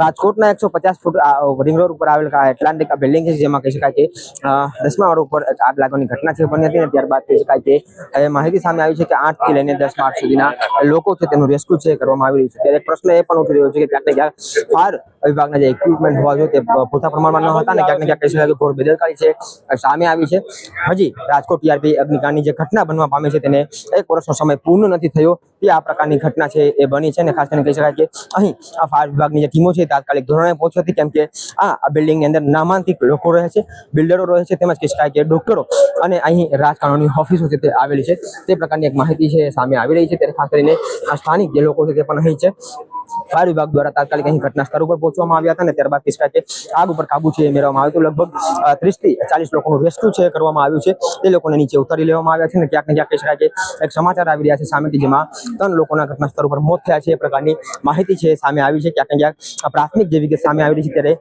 રાજકોટના એકસો પચાસ ફૂટ રિંગ રોડ ઉપર આવેલ એટલાન્ટિક બિલ્ડિંગ છે, જેમાં કહી શકાય કે દસમા વાળા ઉપર આગ લાગવાની ઘટના છે, બની હતી અને ત્યારબાદ કહી શકાય કે, હવે માહિતી સામે આવી છે કે આઠથી લઈને દસ માર્ચ સુધીના લોકો છે તેનું રેસ્ક્યુ છે, કરવામાં આવી રહ્યું છે. ત્યારે પ્રશ્ન એ પણ ઉઠી રહ્યો છે કે ક્યાંક ને ક્યાંક ફાયર વિભાગના જે ઇક્વિપમેન્ટ હોવા જોઈએ તે પૂરતા પ્રમાણમાં ન હતા ને ક્યાંક ક્યાંક કહી શકાય કે ઘોર બેદરકારી છે સામે આવી છે. હજી રાજકોટ ટીઆરપી અગ્નિકાંડની જે ઘટના બનવા પામી છે તેને એક વર્ષનો સમય પૂર્ણ નથી થયો, તે આ પ્રકારની ઘટના છે, એ બની છે અને ખાસ કરીને કહી શકાય કે અહીં આ ફાયર વિભાગની જે ટીમો છે, તાત્કાલિક ધોરણે પહોંચવાથી કેમ કે આ બિલ્ડિંગની અંદર નામાંકિત લોકો રહે છે, બિલ્ડરો રહે છે, તેમજ કે ડોક્ટરો અને અહીં રાજકારણની ઓફિસો છે તે આવેલી છે. તે પ્રકારની એક માહિતી છે સામે આવી રહી છે. ત્યારે ખાસ કરીને આ સ્થાનિક જે લોકો છે તે પણ અહીં છે. ફાયર વિભાગ દ્વારા તાત્કાલિક અહીં ઘટના સ્થળ ઉપર પહોંચવામાં આવ્યા હતા અને ત્યારબાદ કે આગ ઉપર કાબુ છે એ મેળવવામાં આવ્યું હતું. લગભગ ત્રીસથી ચાલીસ લોકોનું રેસ્ક્યુ છે કરવામાં આવ્યું છે. તે લોકોને નીચે ઉતારી લેવામાં આવ્યા છે અને ક્યાંક ને ક્યાંક કહી શકાય કે એક સમાચાર આવી રહ્યા છે સામેથી જેમાં ત્રણ લોકોના ઘટના સ્થળ ઉપર મોત થયા છે. એ પ્રકારની માહિતી છે સામે આવી છે. ક્યાંક ને ક્યાંક પ્રાથમિક જેવી કે સામે આવી રહી છે ત્યારે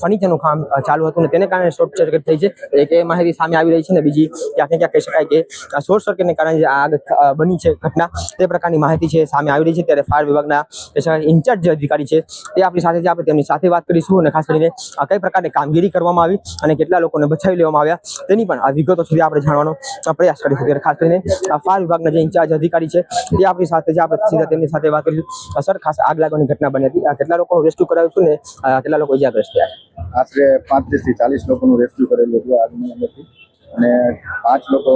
ફર્નિચરનું કામ ચાલુ હતું અને તેને કારણે શોર્ટ સર્કિટ થઈ છે. એક એ માહિતી સામે આવી રહી છે ને બીજી ક્યાંક ને ક્યાંક કહી શકાય કે શોર્ટ સર્કિટને કારણે આગ બની છે ઘટના, તે પ્રકારની માહિતી છે સામે આવી રહી છે. ત્યારે ફાયર વિભાગના ઇન્ચાર્જ જે અધિકારી છે, તે આપણી સાથે છે. આપણે તેમની સાથે વાત કરીશું અને ખાસ કરીને આ કઈ પ્રકારની કામગીરી કરવામાં આવી અને કેટલા લોકોને બચાવી લેવામાં આવ્યા, તેની પણ આ વિગતો સુધી આપણે જાણવાનો પ્રયાસ કરીશું. ત્યારે ખાસ કરીને આ ફાયર વિભાગના જે ઇન્ચાર્જ અધિકારી છે, તે આપણી સાથે છે. આપણે સીધા તેમની સાથે વાત કરીશું. સર, ખાસ આગ લાગવાની ઘટના બની હતી. આ કેટલા લોકો રેસ્ક્યુ કરાવ્યું છું ને કેટલા લોકો ઇજાગ્રસ્ત થયા આશરે પાંત્રીસથી ચાલીસ લોકોનું રેસ્ક્યુ કરેલું હતું આગની અંદરથી અને પાંચ લોકો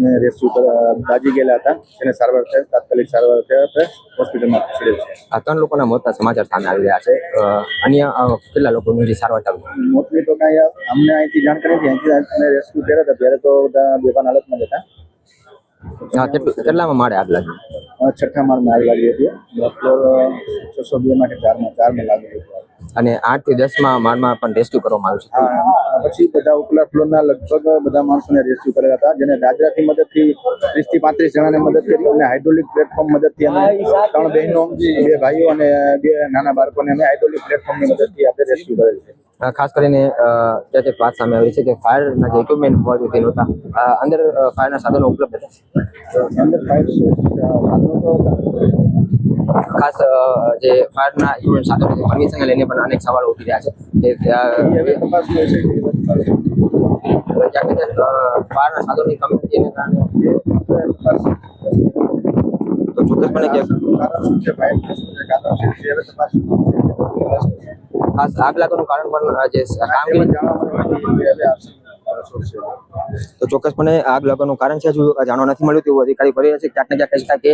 ને રેસ્ક્યુ દાજી ગયેલા હતા. તેને સારવાર છે તાત્કાલિક સારવાર આપણે હોસ્પિટલમાં ખસેડેલ છે. આ ત્રણ લોકોના મોતના સમાચાર સામે આવી રહ્યા છે. અન્ય કેટલા લોકોની જે સારવાર ચાલુ મોતની તો કાંઈ અમને અહીંથી જાણ કરી હતી અહીંથી અમે રેસ્ક્યુ કર્યા હતા. ત્યારે તો બધા બેભાન હાલતમાં જ હતા. કેટલું કેટલામાં માળે આગ લાગી? છઠ્ઠા માળમાં આગ લાગી હતી. ફ્લોર છસો બે માટે ચારમાં ચારમાં લાગી હતી. અને આઠથી દસમાં માળમાં પણ રેસ્ક્યુ કરવામાં આવ્યું છે. પછી બધા ઉપલા ફ્લોરના લગભગ બધા માણસોને રેસ્ક્યુ કરેલા હતા, જેને દાદરાથી મદદથી ત્રીસથી પાંત્રીસ જણાને મદદ કરી અને હાઇડ્રોલિક પ્લેટફોર્મ મદદથી અમે ત્રણ બહેનો, બે ભાઈઓ અને બે નાના બાળકોને અમે હાઇડ્રોલિક પ્લેટફોર્મની મદદથી આપણે રેસ્ક્યુ કરેલ છે. ખાસ કરીને ત્યાં તે વાત સામે આવી છે કે ફાયરના જે ઇક્વિપમેન્ટ હોવા જોઈએ તે નહોતા અંદર ફાયરના સાધનો ઉપલબ્ધ હતા. ખાસ જે ફાયરના ઇક્વિપમેન્ટ સાધનો છે પરમિશન લઈને પણ અનેક સવાલો ઉઠી રહ્યા છે. ફાયરના સાધનોની કમી એને કારણે. તો ચોક્કસપણે ખાસ આગ લાગવાનું કારણ પણ જે કામગીરી તો ચોક્કસપણે આગ લાગવાનું કારણ છે, હજુ જાણવા નથી મળ્યું, તેવું અધિકારી કરી રહ્યા છે. ક્યાંક ને ક્યાંક કહી કે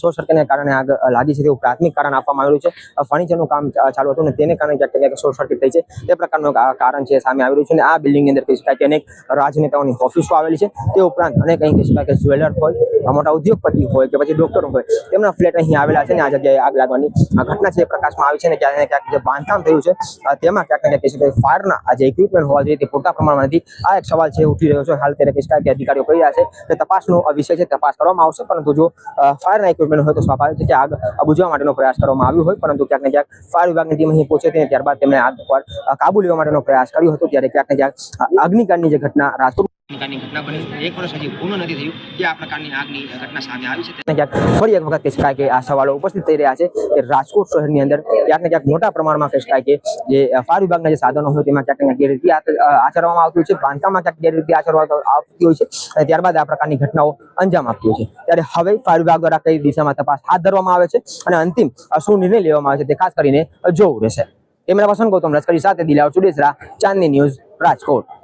શોર્ટ સર્કિટને કારણે આગ લાગી છે, તેવું પ્રાથમિક કારણ આપવામાં આવ્યું છે. ફર્નિચરનું કામ ચાલુ હતું ને તેને કારણે ક્યાંક ને ક્યાંક શોર્ટ સર્કિટ થઈ છે. તે પ્રકારનું કારણ છે, સામે આવી રહ્યું છે. અને આ બિલ્ડિંગની અંદર કહી શકાય કે અનેક રાજનેતાઓની ઓફિસો આવેલી છે. તે ઉપરાંત અનેક અહીં કહી શકાય કે જ્વેલર હોય મોટા ઉદ્યોગપતિ હોય કે પછી ડોક્ટર હોય, તેમના ફ્લેટ અહીં આવેલા છે ને આ જગ્યાએ આગ લાગવાની ઘટના છે પ્રકાશમાં આવી છે ને ક્યાંક ક્યાંક જે બાંધકામ થયું છે તેમાં ક્યાંક ક્યાંક કહી શકાય ફાયરના આ જે ઇક્વિપમેન્ટ હોવા જોઈએ તે પૂરતા પ્રમાણમાં નથી. આ એક સવાલ છે ઉઠી રહ્યો છે. હાલ ત્યારે કે અધિકારીઓ કહી રહ્યા છે કે તપાસનો વિષય છે, તપાસ કરવામાં આવશે. પરંતુ જો ફાયરના ઇક્વિપમેન્ટ હોય તો સ્વાભાવિક છે કે આગ બુજવા માટેનો પ્રયાસ કરવામાં આવ્યો હોય. પરંતુ ક્યાંક ને ક્યાંક ફાયર વિભાગની ટીમ અહીં પહોંચે હતી ત્યારબાદ તેમણે આગ પર કાબુ લેવા માટેનો પ્રયાસ કર્યો હતો. ત્યારે ક્યાંક ને ક્યાંક અગ્નિકાંડની જે ઘટના રાજકોટ શહેરની અંદર મોટા પ્રમાણમાં કહી જે સાધનો હોય તેમાં હોય છે. બાંધકામમાં આવતી હોય છે ત્યારબાદ આ પ્રકારની ઘટનાઓ અંજામ આપતી હોય છે. ત્યારે હવે ફાયર વિભાગ દ્વારા કઈ દિશામાં તપાસ હાથ ધરવામાં આવે છે અને અંતિમ શું નિર્ણય લેવામાં આવે છે તે ખાસ કરીને જોવું રહેશે. કેમેરા પર્સન ગૌતમ લશ્કરી સાથે દિલાવર ચુડેસરા, ચાંદની ન્યૂઝ રાજકોટ.